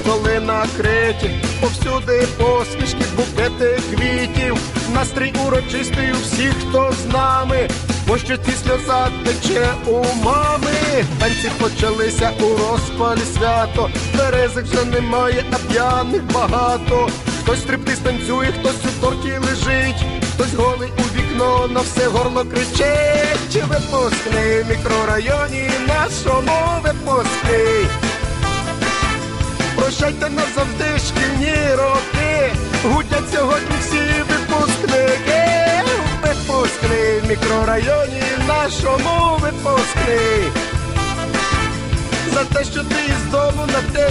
столи накриті, повсюди посмішки, букети квітів, настрій урочистий у всіх, хто з нами, бо що ці сльоза тече у мами. Танці почалися у розпалі свято, березик вже немає, а п'яних багато. Хтось стриптиз танцює, хтось у торті лежить, хтось голий у вікно на все горло кричить. Чи випускний в мікрорайоні нашому випускний? Прощайте назавжди шкільні роки, гудять сьогодні всі випускники. випускни в мікрорайоні нашому випускни. За те, що ти із дому на те